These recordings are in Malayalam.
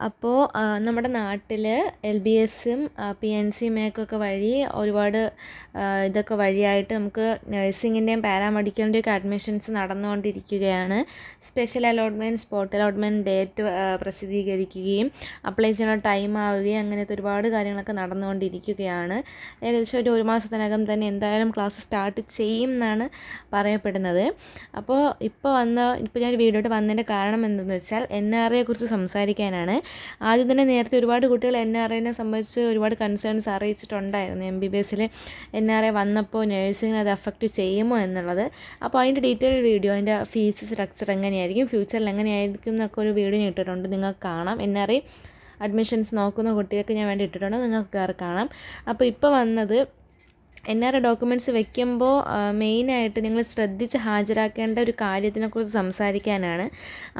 അപ്പോൾ നമ്മുടെ നാട്ടിൽ എൽ ബി എസും പി എൻ സി മേക്കൊക്കെ വഴി ഒരുപാട് ഇതൊക്കെ വഴിയായിട്ട് നമുക്ക് നഴ്സിങ്ങിന്റെയും പാരാമെഡിക്കലിന്റെയും ഒക്കെ അഡ്മിഷൻസ് നടന്നുകൊണ്ടിരിക്കുകയാണ്. Special allotment spot allotment date പ്രസിദ്ധീകരിക്കുകയും അപ്ലൈ ചെയ്യുന്ന ടൈം ആവുകയും അങ്ങനത്തെ ഒരുപാട് കാര്യങ്ങളൊക്കെ നടന്നുകൊണ്ടിരിക്കുകയാണ്. ഏകദേശം ഒരു ഒരു മാസത്തിനകം തന്നെ എന്തായാലും ക്ലാസ് സ്റ്റാർട്ട് ചെയ്യും എന്നാണ് പറയപ്പെടുന്നത്. അപ്പോൾ ഇപ്പോൾ വന്ന ഇപ്പോൾ ഞാൻ വീഡിയോട്ട് വന്നതിന്റെ കാരണം എന്തെന്ന് വെച്ചാൽ എൻ ആർ എ കുറിച്ച് സംസാരിക്കാനാണ്. ആദ്യം തന്നെ നേരത്തെ ഒരുപാട് കുട്ടികൾ എൻ ആർ ഐനെ സംബന്ധിച്ച് ഒരുപാട് കൺസേൺസ് അറിയിച്ചിട്ടുണ്ടായിരുന്നു. എം ബി ബി എസിൽ എൻ ആർ ഐ വന്നപ്പോൾ നേഴ്സിങ്ങിനെ അത് അഫക്റ്റ് ചെയ്യുമോ എന്നുള്ളത്. അപ്പോൾ അതിന്റെ ഡീറ്റെയിൽ വീഡിയോ അതിന്റെ ഫീസ് സ്ട്രക്ചർ എങ്ങനെയായിരിക്കും ഫ്യൂച്ചറിൽ എങ്ങനെയായിരിക്കും എന്നൊക്കെ ഒരു വീഡിയോ ഞാൻ ഇട്ടിട്ടുണ്ട്. നിങ്ങൾക്ക് കാണാം. എൻ ആർ ഐ അഡ്മിഷൻസ് നോക്കുന്ന കുട്ടികൾക്ക് ഞാൻ വേണ്ടി ഇട്ടിട്ടുണ്ട്. നിങ്ങൾക്ക് കയറി കാണാം. അപ്പോൾ ഇപ്പോൾ വന്നത് എൻ ആർ ഡോക്യുമെന്റ്സ് വെക്കുമ്പോൾ മെയിനായിട്ട് നിങ്ങൾ ശ്രദ്ധിച്ച് ഹാജരാക്കേണ്ട ഒരു കാര്യത്തിനെക്കുറിച്ച് സംസാരിക്കാനാണ്.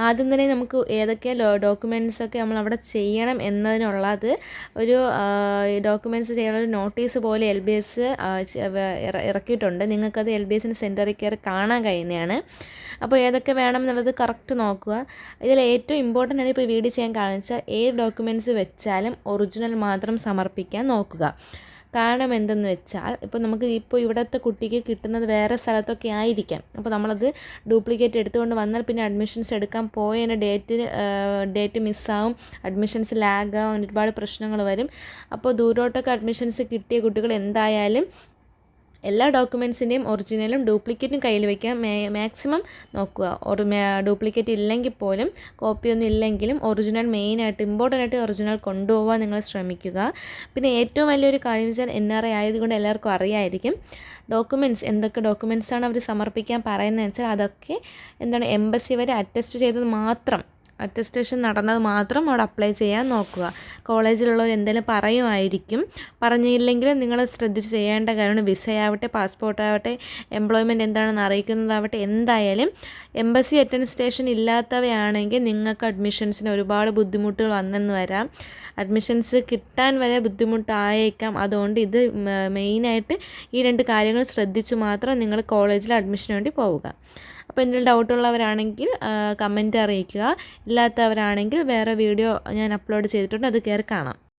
ആദ്യം തന്നെ നമുക്ക് ഏതൊക്കെ ഡോക്യുമെന്റ്സ് ഒക്കെ നമ്മൾ അവിടെ ചെയ്യണം എന്നതിനുള്ളത് ഒരു ഡോക്യുമെന്റ്സ് ചെയ്യാനുള്ള നോട്ടീസ് പോലെ എൽ ബി എസ് ഇറക്കിയിട്ടുണ്ട്. നിങ്ങൾക്കത് എൽ ബി എസിന്റെ സെന്ററിൽ കയറി കാണാൻ കഴിയുന്നതാണ്. അപ്പോൾ ഏതൊക്കെ വേണം എന്നുള്ളത് കറക്റ്റ് നോക്കുക. ഇതിൽ ഏറ്റവും ഇമ്പോർട്ടന്റ് ആണ് ഇപ്പോൾ വീഡിയോ ചെയ്യാൻ കാണിച്ചാൽ ഏത് ഡോക്യുമെന്റ്സ് വെച്ചാലും ഒറിജിനൽ മാത്രം സമർപ്പിക്കാൻ നോക്കുക. കാരണം എന്തെന്ന് വെച്ചാൽ ഇപ്പോൾ നമുക്ക് ഇപ്പോൾ ഇവിടുത്തെ കുട്ടിക്ക് കിട്ടുന്നത് വേറെ സ്ഥലത്തൊക്കെ ആയിരിക്കാം. അപ്പോൾ നമ്മളത് ഡ്യൂപ്ലിക്കേറ്റ് എടുത്തുകൊണ്ട് വന്നാൽ പിന്നെ അഡ്മിഷൻസ് എടുക്കാൻ പോയതിന് ഡേറ്റ് ഡേറ്റ് മിസ്സാവും. അഡ്മിഷൻസ് ലാഗാവും. ഒരുപാട് പ്രശ്നങ്ങൾ വരും. അപ്പോൾ ദൂരോട്ടൊക്കെ അഡ്മിഷൻസ് കിട്ടിയ കുട്ടികൾ എന്തായാലും എല്ലാ ഡോക്യുമെൻസിന്റെയും ഒറിജിനലും ഡ്യൂപ്ലിക്കേറ്റും കയ്യിൽ വയ്ക്കാൻ മാക്സിമം നോക്കുക. ഒരു ഡ്യൂപ്ലിക്കേറ്റ് ഇല്ലെങ്കിൽ പോലും കോപ്പിയൊന്നും ഇല്ലെങ്കിലും ഒറിജിനൽ മെയിനായിട്ട് ഇമ്പോർട്ടന്റ് ആയിട്ട് ഒറിജിനൽ കൊണ്ടുപോകാൻ നിങ്ങൾ ശ്രമിക്കുക. പിന്നെ ഏറ്റവും വലിയൊരു കാര്യം വെച്ചാൽ എൻ ആർ ഐ ആയതുകൊണ്ട് എല്ലാവർക്കും അറിയായിരിക്കും. ഡോക്യുമെന്റ്സ് എന്തൊക്കെ ഡോക്യുമെന്റ്സാണ് അവർ സമർപ്പിക്കാൻ പറയുന്നത് വെച്ചാൽ അതൊക്കെ എന്താണ് എംബസി വരെ അറ്റസ്റ്റ് ചെയ്തത് മാത്രം അറ്റസ്റ്റേഷൻ നടന്നത് മാത്രം അവിടെ അപ്ലൈ ചെയ്യാൻ നോക്കുക. കോളേജിലുള്ളവർ എന്തെങ്കിലും പറയുമായിരിക്കും. പറഞ്ഞില്ലെങ്കിൽ നിങ്ങൾ ശ്രദ്ധിച്ച് ചെയ്യേണ്ട കാര്യമാണ്. വിസയാവട്ടെ പാസ്പോർട്ട് ആവട്ടെ എംപ്ലോയ്മെന്റ് എന്താണെന്ന് അറിയിക്കുന്നതാവട്ടെ എന്തായാലും എംബസി അറ്റൻസ്റ്റേഷൻ ഇല്ലാത്തവയാണെങ്കിൽ നിങ്ങൾക്ക് അഡ്മിഷൻസിന് ഒരുപാട് ബുദ്ധിമുട്ടുകൾ വന്നെന്ന് വരാം. അഡ്മിഷൻസ് കിട്ടാൻ വരെ ബുദ്ധിമുട്ടായേക്കാം. അതുകൊണ്ട് ഇത് മെയിനായിട്ട് ഈ രണ്ട് കാര്യങ്ങൾ ശ്രദ്ധിച്ച് മാത്രം നിങ്ങൾ കോളേജിൽ അഡ്മിഷന് വേണ്ടി പോവുക. അപ്പോൾ എന്തെങ്കിലും ഡൗട്ടുള്ളവരാണെങ്കിൽ കമന്റ് അറിയിക്കുക. ഇല്ലാത്തവരാണെങ്കിൽ വേറെ വീഡിയോ ഞാൻ അപ്ലോഡ് ചെയ്തിട്ടുണ്ട് അത് കയറി കാണാം.